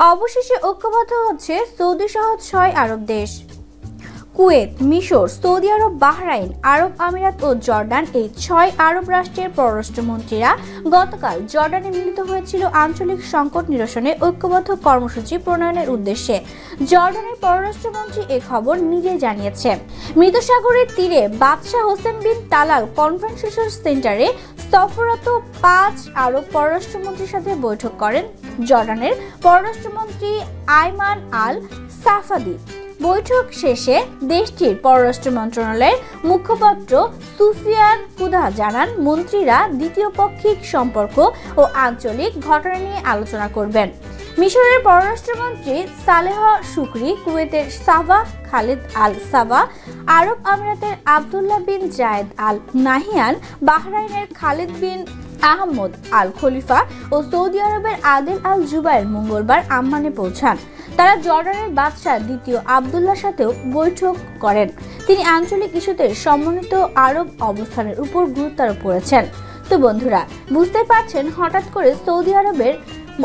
অবশেষে ঐক্যবদ্ধ হচ্ছে সৌদি সহ ছয় আরব দেশ। কুয়েত, মিশর, সৌদি আরব, বাহরাইন, আরব আমিরাত ও জর্ডান এই ছয় আরব রাষ্ট্রের পররাষ্ট্রমন্ত্রীরা গতকাল জর্ডানে মিলিত হয়েছিল আঞ্চলিক সংকট নিরসনে ঐক্যবদ্ধ কর্মসূচি প্রণয়নের উদ্দেশ্যে। জর্ডানের পররাষ্ট্রমন্ত্রী এ খবর নিজে জানিয়েছে মৃত সাগরের তীরে বাদশাহ হোসেন বিন তালাল কনভেনশন সেন্টারে সফররত পাঁচ আরব পররাষ্ট্রমন্ত্রীর সাথে বৈঠক করেন জর্ডানের পররাষ্ট্রমন্ত্রী আইমান আল সাফাদি। বৈঠক শেষে দেশটির পররাষ্ট্র মন্ত্রণালয়ের মুখপাত্র সুফিয়ান কুদা জানান, মন্ত্রীরা দ্বিতীয় পক্ষিক সম্পর্ক ও আঞ্চলিক ঘটনা নিয়ে আলোচনা করবেন। মিশরের পররাষ্ট্রমন্ত্রী সালেহ শুকরি, কুয়েতের সাবা খালেদ আল সাবা আরব আমিরাতের Abdullah bin Zayed Al Nahyan বাহরাইনের Khalid bin Ahmed Al Khalifa ও সৌদি আরবের আদিল আল জুবাইর মঙ্গলবার আম্মানে পৌঁছান। তারা জর্ডানের বাদশাহ দ্বিতীয় আবদুল্লার সাথেও বৈঠক করেন। তিনি আঞ্চলিক ইস্যুতে সমন্বিত আরব অবস্থানের উপর গুরুত্ব আরোপ করেছেন। তো বন্ধুরা, বুঝতে পারছেন হঠাৎ করে সৌদি আরবের,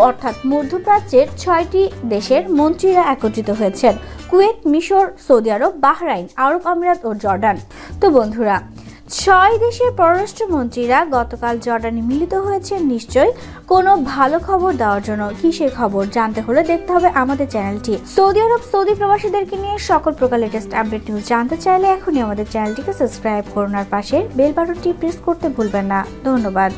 অর্থাৎ মধ্যপ্রাচ্যের ছয়টি দেশের মন্ত্রীরা একত্রিত হয়েছেন। কুয়েত, মিশর, সৌদি আরব, বাহরাইন, আরব আমিরাত ও জর্ডান। তো বন্ধুরা ছয় দেশের পররাষ্ট্রমন্ত্রীরা গতকাল জর্ডানে মিলিত হয়েছেন। নিশ্চয় কোনো ভালো খবর দেওয়ার জন্য কিসের খবর জানতে হলে দেখতে হবে আমাদের চ্যানেলটি। সৌদি আরব সৌদি প্রবাসীদেরকে নিয়ে সকল প্রকার লেটেস্ট আপডেট নিউজ জানতে চাইলে এখনই আমাদের চ্যানেলটিকে সাবস্ক্রাইব করুন আর পাশে বেল বাটনটি প্রেস করতে ভুলবেন না। ধন্যবাদ।